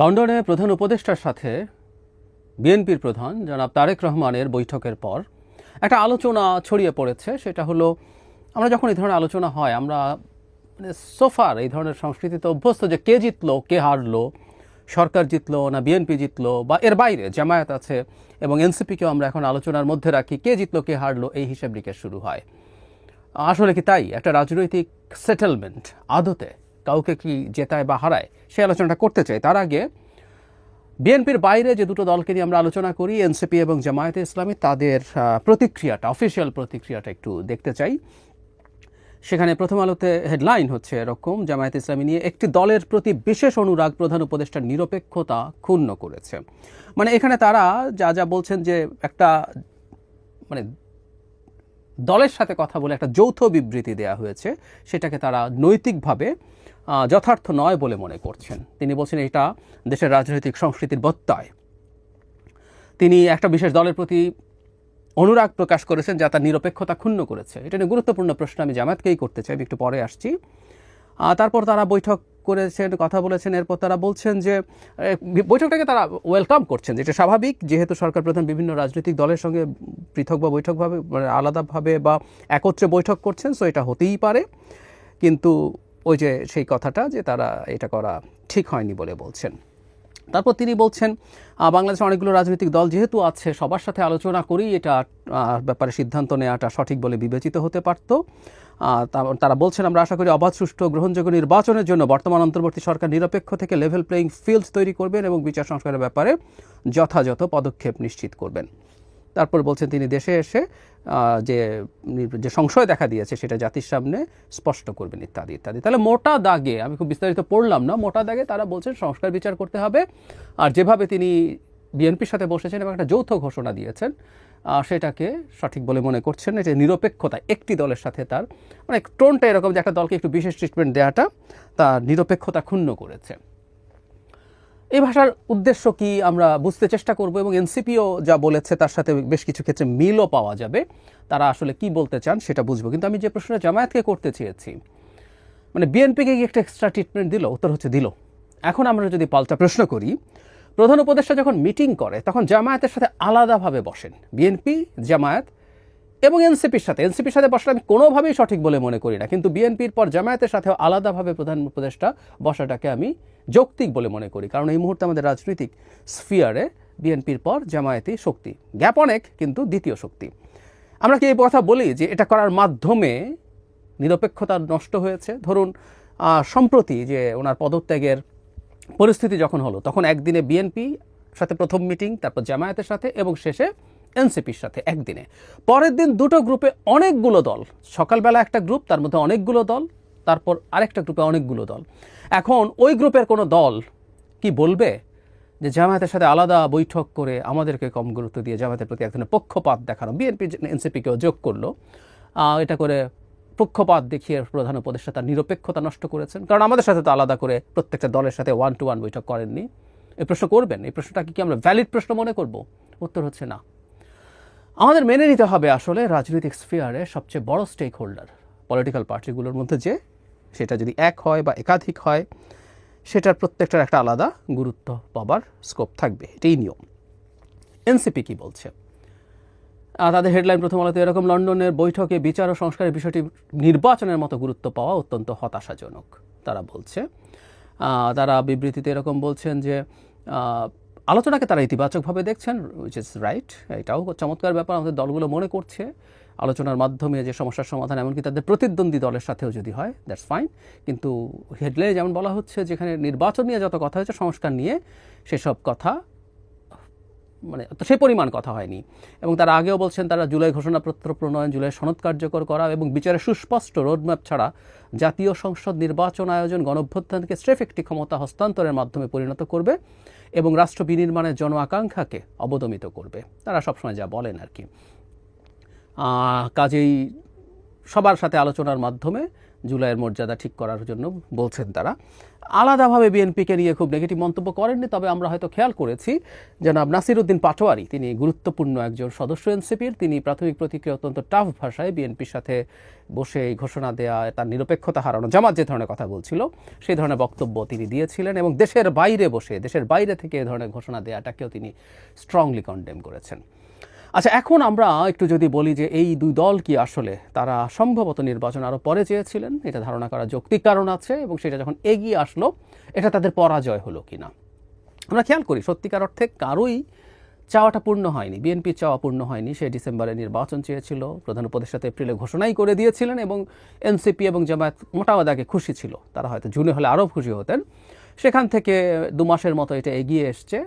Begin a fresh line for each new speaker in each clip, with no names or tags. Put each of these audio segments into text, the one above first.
লন্ডনে প্রধান উপদেষ্টার সাথে বিএনপির প্রধান জনাব তারেক রহমানের বৈঠকের পর একটা আলোচনা ছড়িয়ে পড়েছে। সেটা হলো, আমরা যখন এই ধরনের আলোচনা হয়, আমরা মানে সোফার এই ধরনের সংস্কৃতিতে অভ্যস্ত যে কে জিতলো, কে হারলো, সরকার জিতলো না বিএনপি জিতলো বা এর বাইরে জামায়াত আছে এবং এনসিপিকেও আমরা এখন আলোচনার মধ্যে রাখি, কে জিতলো, কে হারলো, এই হিসাব নিকেশ শুরু হয়। আসলে কি তাই? একটা রাজনৈতিক সেটেলমেন্ট আদতে কাউকে কি জেতায় বা হারায় সেই আলোচনাটা করতে চাই তার আগে, বিএনপির বাইরে যে দুটো দলকে নিয়ে আমরা আলোচনা করি, এনসিপি এবং জামায়াতে ইসলামী, তাদের প্রতিক্রিয়াটা অফিসিয়াল প্রতিক্রিয়াটা একটু দেখতে চাই। সেখানে প্রথম আলোতে হেডলাইন হচ্ছে এরকম, জামায়াত ইসলামী নিয়ে একটি দলের প্রতি বিশেষ অনুরাগ প্রধান উপদেষ্টার নিরপেক্ষতা ক্ষুণ্ণ করেছে। মানে এখানে তারা যা যা বলছেন যে একটা মানে দলের সাথে কথা বলে একটা যৌথ বিবৃতি দেওয়া হয়েছে। সেটাকে তারা নৈতিকভাবে যথার্থ নয় বলে মনে করছেন। তিনি বলছেন এটা দেশের রাজনৈতিক সংস্কৃতির বত্তায়। তিনি একটা বিশেষ দলের প্রতি অনুরাগ প্রকাশ করেছেন যা তার নিরপেক্ষতা ক্ষুণ্ণ করেছে। এটা নিয়ে গুরুত্বপূর্ণ প্রশ্ন আমি জামাতকেই করতে চাই, আমি একটু পরে আসছি। তারপর তারা বৈঠক করেছেন, কথা বলেছেন, এরপর তারা বলছেন যে বৈঠকটাকে তারা ওয়েলকাম করছেন, যেটা স্বাভাবিক, যেহেতু সরকার প্রধান বিভিন্ন রাজনৈতিক দলের সঙ্গে পৃথক বা বৈঠকভাবে মানে আলাদাভাবে বা একত্রে বৈঠক করছেন সো এটা হতেই পারে। কিন্তু ওই যে সেই কথাটা যে তারা এটা করা ঠিক হয়নি বলে বলছেন। তারপর তিনি বলছেন বাংলাদেশে অনেকগুলো রাজনৈতিক দল যেহেতু আছে, সবার সাথে আলোচনা করেই এটা ব্যাপারে সিদ্ধান্ত নেওয়াটা সঠিক বলে বিবেচিত হতে পারত। তারা বলছেন, আমরা আশা করি অবাধ, সুষ্ঠু, গ্রহণযোগ্য নির্বাচনের জন্য বর্তমান অন্তর্বর্তী সরকার নিরপেক্ষ থেকে লেভেল প্লেয়িং ফিল্ড তৈরি করবেন এবং বিচার সংস্কারের ব্যাপারে যথাযথ পদক্ষেপ নিশ্চিত করবেন। তারপর বলছেন, তিনি দেশে এসে যে যে সংশয় দেখা দিয়েছে সেটা জাতির সামনে স্পষ্ট করবেন, ইত্যাদি ইত্যাদি। তাহলে মোটা দাগে, আমি খুব বিস্তারিত পড়লাম না, মোটা দাগে তারা বলছেন, সংস্কার বিচার করতে হবে। আর যেভাবে তিনি বিএনপির সাথে বসেছেন এবং একটা যৌথ ঘোষণা দিয়েছেন সেটাকে সঠিক বলে মনে করছেন। এটা নিরপেক্ষতা, একটি দলের সাথে তার মানে টোনটা এরকম যে একটা দলকে একটু বিশেষ ট্রিটমেন্ট দেওয়াটা তার নিরপেক্ষতা ক্ষুণ্ণ করেছে। এই ভাষার উদ্দেশ্য কি আমরা বুঝতে চেষ্টা করব এবং এনসিপিও যা বলেছে তার সাথে বেশ কিছু ক্ষেত্রে মিলও পাওয়া যাবে। তারা আসলে কি বলতে চান সেটা বুঝব। কিন্তু আমি যে প্রশ্নটা জামায়াতকে করতে চেয়েছি মানে বিএনপিকে কি একটা এক্সট্রা ট্রিটমেন্ট দিল? উত্তর হচ্ছে দিল। এখন আমরা যদি পাল্টা প্রশ্ন করি প্রধান উপদেষ্টা যখন মিটিং করে, তখন জামায়াতের সাথে আলাদাভাবে বসেন। বিএনপি, জামায়াত এবং এনসিপির সাথে। এনসিপির সাথে বসাটা আমি কোনোভাবেই সঠিক বলে মনে করি না, কিন্তু বিএনপির পর জামায়াতের সাথেও আলাদাভাবে প্রধান উপদেষ্টা বসাটাকে আমি যৌক্তিক বলে মনে করি। কারণ এই মুহূর্তে আমাদের রাজনৈতিক স্ফিয়ারে বিএনপির পর জামায়াতি শক্তি। গ্যাপ অনেক, কিন্তু দ্বিতীয় শক্তি। আমরা কি এই কথা বলি যে এটা করার মাধ্যমে নিরপেক্ষতা নষ্ট হয়েছে? ধরুন সম্প্রতি যে ওনার পদত্যাগের পরিস্থিতি যখন হলো, তখন একদিনে বিএনপি সাথে প্রথম মিটিং, তারপর জামায়াতের সাথে এবং শেষে এনসিপির সাথে একদিনে। পরের দিন দুটো গ্রুপে অনেকগুলো দল, সকালবেলা একটা গ্রুপ, তার মধ্যে অনেকগুলো দল, তারপর আরেকটা গ্রুপে অনেকগুলো দল। এখন ওই গ্রুপের কোনো দল কি বলবে যে জামায়াতের সাথে আলাদা বৈঠক করে আমাদেরকে কম গুরুত্ব দিয়ে জামায়াতের প্রতি এক ধরনের পক্ষপাত দেখানো? বিএনপি এনসিপিকেও যোগ করল এটা করে পক্ষপাত দেখিয়ে প্রধান উপদেষ্টা তার নিরপেক্ষতা নষ্ট করেছেন। কারণ আমাদের সাথে তো আলাদা করে প্রত্যেকটা দলের সাথে ওয়ান টু ওয়ান বৈঠক করেননি। এই প্রশ্ন করবেন? এই প্রশ্নটাকে কি আমরা ভ্যালিড প্রশ্ন মনে করব? উত্তর হচ্ছে না। আমাদের মেনে নিতে হবে আসলে রাজনৈতিক স্ফিয়ারে সবচেয়ে বড় স্টেক হোল্ডার পলিটিক্যাল পার্টিগুলোর মধ্যে যে সেটা যদি এক হয় বা একাধিক হয়, সেটার প্রত্যেকটার একটা আলাদা গুরুত্ব পাবার স্কোপ থাকবে। এটাই নিয়ম। এনসিপি কি বলছে? তাদের হেডলাইন প্রথম আলোতে এরকম লন্ডনের বৈঠকে বিচার ও সংস্কারের বিষয়টি নির্বাচনের মতো গুরুত্ব পাওয়া অত্যন্ত হতাশাজনক, তারা বলছে। তারা বিবৃতিতে এরকম বলছেন যে আলোচনাকে তারা ইতিবাচকভাবে দেখছেন উইচ ইজ রাইট এটাও চমৎকার ব্যাপার, আমাদের দলগুলো মনে করছে। আলোচনার মাধ্যমে যে সমস্যার সমাধান, এমনকি তাদের প্রতিদ্বন্দ্বী দলের সাথেও যদি হয় দ্যাটস ফাইন কিন্তু হেডলাইনে যেমন বলা হচ্ছে, যেখানে নির্বাচন নিয়ে যত কথা হয়েছে, সংস্কার নিয়ে সেসব কথা মানে সে পরিমাণ কথা হয়নি। এবং তারা আগেও বলছেন তারা জুলাই ঘোষণাপত্র প্রণয়ন, জুলাই সনদ কার্যকর করা এবং বিচারে সুস্পষ্ট রোডম্যাপ ছাড়া জাতীয় সংসদ নির্বাচন আয়োজন গণভ্যুত্থানকে স্রেফ একটি ক্ষমতা হস্তান্তরের মাধ্যমে পরিণত করবে এবং রাষ্ট্র বিনির্মাণের জন আকাঙ্ক্ষাকে অবদমিত করবে। তারা সবসময় যা বলেন আর কি। কাজেই সবার সাথে আলোচনার মাধ্যমে জুলাইয়ের মর্যাদা ঠিক করার জন্য বলছেন তারা। আলাদাভাবে বিএনপিকে নিয়ে খুব নেগেটিভ মন্তব্য করেননি, তবে আমরা হয়তো খেয়াল করেছি। জনাব নাসির উদ্দিন পাটোয়ারি, তিনি গুরুত্বপূর্ণ একজন সদস্য এনসিপির, তিনি প্রাথমিক প্রতিক্রিয়া অত্যন্ত টাফ ভাষায় বিএনপির সাথে বসে এই ঘোষণা দেয়া, তার নিরপেক্ষতা হারানো, জামাত যে ধরনের কথা বলছিল সেই ধরনের বক্তব্য তিনি দিয়েছিলেন এবং দেশের বাইরে বসে, দেশের বাইরে থেকে এ ধরনের ঘোষণা দেওয়াটাকেও তিনি স্ট্রংলি কন্ডেম করেছেন। আচ্ছা এখন আমরা একটু যদি বলি যে এই দুই দল কি আসলে তারা সম্ভবত নির্বাচন আরও পরে চেয়েছিলেন? এটা ধারণা করা যৌক্তিক কারণ আছে এবং সেটা যখন এগিয়ে আসলো, এটা তাদের পরাজয় হলো কিনা? আমরা খেয়াল করি, সত্যিকার অর্থে কারোই চাওয়াটা পূর্ণ হয়নি। বিএনপির চাওয়া পূর্ণ হয়নি। সে ডিসেম্বরে নির্বাচন চেয়েছিল, প্রধান উপদেষ্টাতে এপ্রিলে ঘোষণাই করে দিয়েছিলেন এবং এনসিপি এবং জামায়াত মোটামুদাকে খুশি ছিল। তারা হয়তো জুনে হলে আরও খুশি হতেন। সেখান থেকে দু মাসের মতো এটা এগিয়ে এসছে।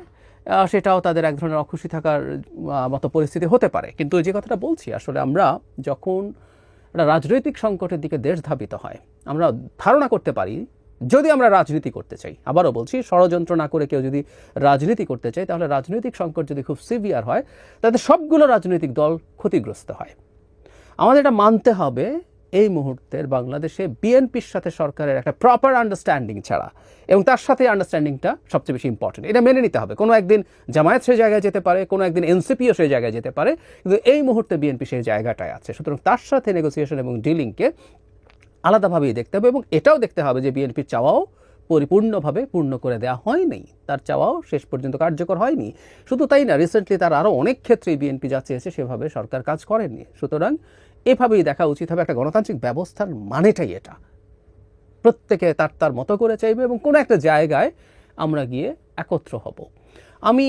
সেটাও তাদের এক ধরনের অখুশি থাকার মতো পরিস্থিতি হতে পারে। কিন্তু যে কথাটা বলছি, আসলে আমরা যখন রাজনৈতিক সংকটের দিকে দেশ ধাবিত হয়, আমরা ধারণা করতে পারি, যদি আমরা রাজনীতি করতে চাই, আবারও বলছি, ষড়যন্ত্র না করে কেউ যদি রাজনীতি করতে চায়, তাহলে রাজনৈতিক সংকট যদি খুব সিভিয়ার হয়, তাতে সবগুলো রাজনৈতিক দল ক্ষতিগ্রস্ত হয়। আমাদের এটা মানতে হবে এই মুহূর্তের বাংলাদেশে বিএনপির সাথে সরকারের একটা প্রপার আন্ডারস্ট্যান্ডিং ছাড়া এবং তার সাথে আন্ডারস্ট্যান্ডিংটা সবচেয়ে বেশি ইম্পর্টেন্ট এটা মেনে নিতে হবে। কোনো একদিন জামায়াত সেই জায়গায় যেতে পারে, কোনো একদিন এনসিপিও সেই জায়গায় যেতে পারে, কিন্তু এই মুহূর্তে বিএনপি সেই জায়গাটায় আছে। সুতরাং তার সাথে নেগোসিয়েশন এবং ডিলিংকে আলাদাভাবেই দেখতে হবে এবং এটাও দেখতে হবে যে বিএনপির চাওয়াও পরিপূর্ণভাবে পূর্ণ করে দেওয়া হয়নি। তার চাওয়াও শেষ পর্যন্ত কার্যকর হয়নি। শুধু তাই না রিসেন্টলি তার আরও অনেক ক্ষেত্রেই বিএনপি যা চেয়েছে সেভাবে সরকার কাজ করেনি। সুতরাং এভাবেই দেখা উচিত হবে। একটা গণতান্ত্রিক ব্যবস্থার মানেটাই এটা। প্রত্যেকে তার তার মতো করে চাইবে এবং কোনো একটা জায়গায় আমরা গিয়ে একত্র হব। আমি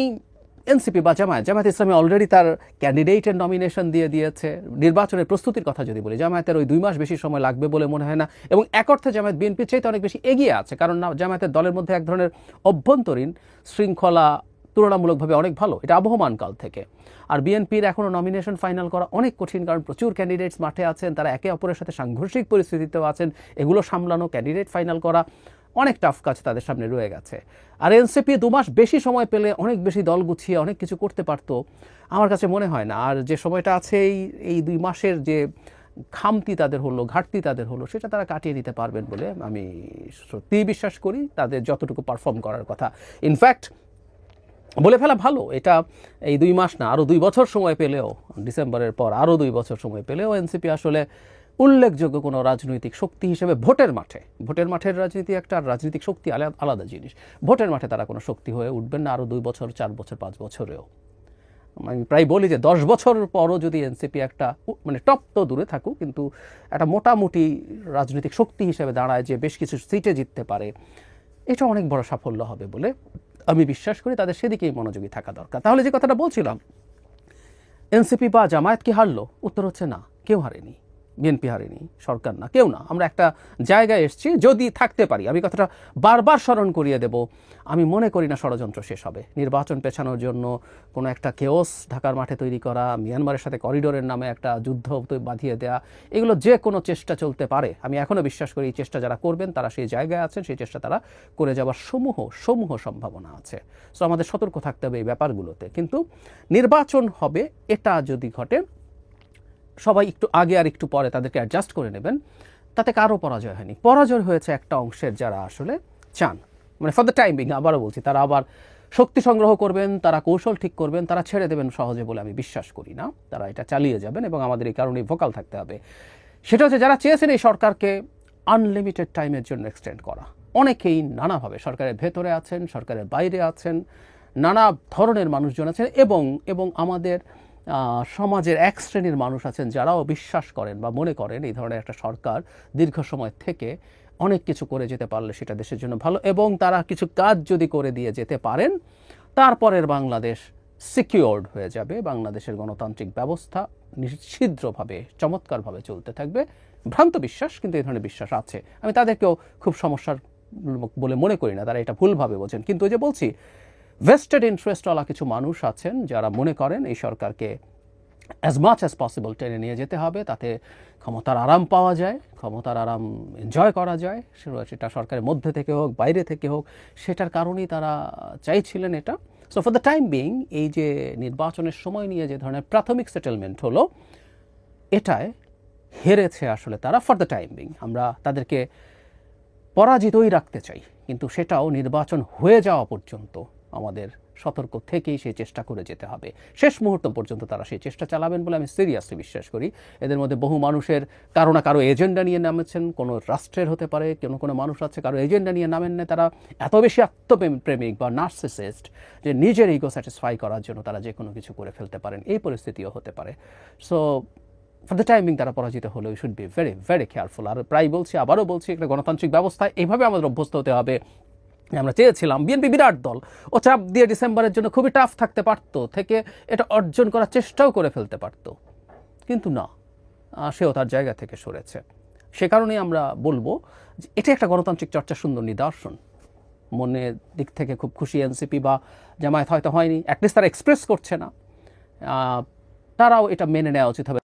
এনসিপি বা জামায়াত জামায়াত ইসলামী অলরেডি তার ক্যান্ডিডেটের নমিনেশন দিয়ে দিয়েছে। নির্বাচনের প্রস্তুতির কথা যদি বলি, জামায়াতের ওই দুই মাস বেশি সময় লাগবে বলে মনে হয় না। এবং এক অর্থে জামায়াত বিএনপির চাইতে অনেক বেশি এগিয়ে আছে। কারণ না, জামায়াতের দলের মধ্যে এক ধরনের অভ্যন্তরীণ শৃঙ্খলা তুলনামূলকভাবে অনেক ভালো। এটা আবহমান কাল থেকে। আর বিএনপির এখনও নমিনেশন ফাইনাল করা অনেক কঠিন, কারণ প্রচুর ক্যান্ডিডেটস মাঠে আছেন, তারা একে অপরের সাথে সাংঘর্ষিক পরিস্থিতিতেও আছেন। এগুলো সামলানো ক্যান্ডিডেট ফাইনাল করা অনেক টাফ কাজ তাদের সামনে রয়ে গেছে। আর এনসিপি দু মাস বেশি সময় পেলে অনেক বেশি দল গুছিয়ে অনেক কিছু করতে পারতো, আমার কাছে মনে হয় না। আর যে সময়টা আছে এই এই দুই মাসের যে খামতি তাদের হলো, ঘাটতি তাদের হলো, সেটা তারা কাটিয়ে নিতে পারবেন বলে আমি সত্যিই বিশ্বাস করি, তাদের যতটুকু পারফর্ম করার কথা। ইনফ্যাক্ট বলে ফেলা ভালো, এটা এই দুই মাস না আরও দুই বছর সময় পেলেও, ডিসেম্বরের পর আরও দুই বছর সময় পেলেও এনসিপি আসলে উল্লেখযোগ্য কোনো রাজনৈতিক শক্তি হিসেবে ভোটের মাঠে, ভোটের মাঠের রাজনীতি একটা রাজনৈতিক শক্তি আলা- আলাদা জিনিস। ভোটের মাঠে তারা কোনো শক্তি হয়ে উঠবেন না আরও দুই বছর, চার বছর, পাঁচ বছরেও। আমি প্রায় বলি যে দশ বছর পরও যদি এনসিপি একটা মানে টপ তো দূরে থাকুক, কিন্তু একটা মোটামুটি রাজনৈতিক শক্তি হিসেবে দাঁড়ায় যে বেশ কিছু সিটে জিততে পারে, এটা অনেক বড় সাফল্য হবে বলে আমি বিশ্বাস করি তাদের সেদিকেই মনোযোগী থাকা দরকার। তাহলে যে কথাটা বলছিলাম, এনসিপি বা জামায়াত কি হারলো? উত্তর হচ্ছে না, কেউ হারেনি। বিএনপি হারেনি, সরকার না, কেউ না। আমরা একটা জায়গায় এসেছি, যদি থাকতে পারি, আমি কথাটা বারবার স্মরণ করিয়ে দেব, আমি মনে করি না ষড়যন্ত্র শেষ হবে। নির্বাচন পেছানোর জন্য কোনো একটা কেওস ঢাকার মাঠে তৈরি করা, মিয়ানমারের সাথে করিডোরের নামে একটা যুদ্ধ বাঁধিয়ে দেওয়া এগুলো যে কোনো চেষ্টা চলতে পারে। আমি এখনও বিশ্বাস করি, এই চেষ্টা যারা করবেন, তারা সেই জায়গায় আছেন, সেই চেষ্টা তারা করে যাওয়ার সমূহ সমূহ সম্ভাবনা আছে। সো আমাদের সতর্ক থাকতে হবে এই ব্যাপারগুলোতে। কিন্তু নির্বাচন হবে, এটা যদি ঘটে সবাই একটু আগে আর একটু পরে তাদেরকে অ্যাডজাস্ট করে নেবেন। তাতে কারও পরাজয় হয়নি। পরাজয় হয়েছে একটা অংশের যারা আসলে চান। মানে ফর দ্য টাইম আবারও বলছি, তারা আবার শক্তি সংগ্রহ করবেন, তারা কৌশল ঠিক করবেন, তারা ছেড়ে দেবেন সহজে বলে আমি বিশ্বাস করি না। তারা এটা চালিয়ে যাবেন এবং আমাদের এই কারণেই ভোকাল থাকতে হবে। সেটা হচ্ছে যারা চেয়েছেন এই সরকারকে আনলিমিটেড টাইমের জন্য এক্সটেন্ড করা। অনেকেই নানাভাবে সরকারের ভেতরে আছেন, সরকারের বাইরে আছেন, নানা ধরনের মানুষজন আছেন এবং এবং আমাদের সমাজের এক শ্রেণির মানুষ আছেন যারাও বিশ্বাস করেন বা মনে করেন এই ধরনের একটা সরকার দীর্ঘ সময় থেকে অনেক কিছু করে যেতে পারলে সেটা দেশের জন্য ভালো এবং তারা কিছু কাজ যদি করে দিয়ে যেতে পারেন, তারপরের বাংলাদেশ সিকিউরড হয়ে যাবে। বাংলাদেশের গণতান্ত্রিক ব্যবস্থা নিশ্ছিদ্রভাবে চমৎকারভাবে চলতে থাকবে। ভ্রান্ত বিশ্বাস, কিন্তু এই ধরনের বিশ্বাস আছে। আমি তাদেরকেও খুব সমস্যার বলে মনে করি না, তারা এটা ভুলভাবে বোঝেন। কিন্তু ওই যে বলছি ভেস্টেড ইন্টারেস্টওয়ালা কিছু মানুষ আছেন যারা মনে করেন এই সরকারকে অ্যাজ মাচ অ্যাজ পসিবল টেনে নিয়ে যেতে হবে, তাতে ক্ষমতার আরাম পাওয়া যায়, ক্ষমতার আরাম এনজয় করা যায়। সেটা- সরকারের মধ্যে থেকে হোক, বাইরে থেকে হোক, সেটার কারণেই তারা চাইছিলেন এটা। So for the time being এই যে নির্বাচনের সময় নিয়ে যে ধরনের প্রাথমিক সেটেলমেন্ট হলো, এটায় হেরেছে আসলে তারা ফর দ্য টাইম বিং আমরা তাদেরকে পরাজিতই রাখতে চাই, কিন্তু সেটাও নির্বাচন হয়ে যাওয়া পর্যন্ত। আমাদের সতর্ক থেকেই সেই চেষ্টা করে যেতে হবে। শেষ মুহূর্ত পর্যন্ত তারা সেই চেষ্টা চালাবেন বলে আমি সিরিয়াসলি বিশ্বাস করি। এদের মধ্যে বহু মানুষের, কারও না কারও এজেন্ডা নিয়ে নামেছেন, কোনো রাষ্ট্রের হতে পারে, কোনো কোনো মানুষ আছে, কারও এজেন্ডা নিয়ে নামেন না তারা এত বেশি আত্মপ্রেমিক বা নার্সিসিস্ট যে নিজের ইগো স্যাটিসফাই করার জন্য তারা যে কোনো কিছু করে ফেলতে পারেন। এই পরিস্থিতিও হতে পারে। সো ফর দ্য টাইমিং তারা পরাজিত হলে we should be very very careful আর প্রায় বলছি, আবারও বলছি, একটা গণতান্ত্রিক ব্যবস্থায় এইভাবে আমাদের অভ্যস্ত হতে হবে। আমরা চেয়েছিলাম। বিএনপি বিরাট দল ও চাপ দিয়ে ডিসেম্বরের জন্য খুবই টাফ থাকতে পারতো, থেকে এটা অর্জন করার চেষ্টাও করে ফেলতে পারতো। কিন্তু না সেও তার জায়গা থেকে সরেছে। সে কারণেই আমরা বলব যে এটা একটা গণতান্ত্রিক চর্চা সুন্দর নিদর্শন। মনের দিক থেকে খুব খুশি এনসিপি বা জামায়াত হয়তো হয়নি অ্যাটলিস্ট তারা এক্সপ্রেস করছে না। তারাও এটা মেনে নেওয়া উচিত হবে।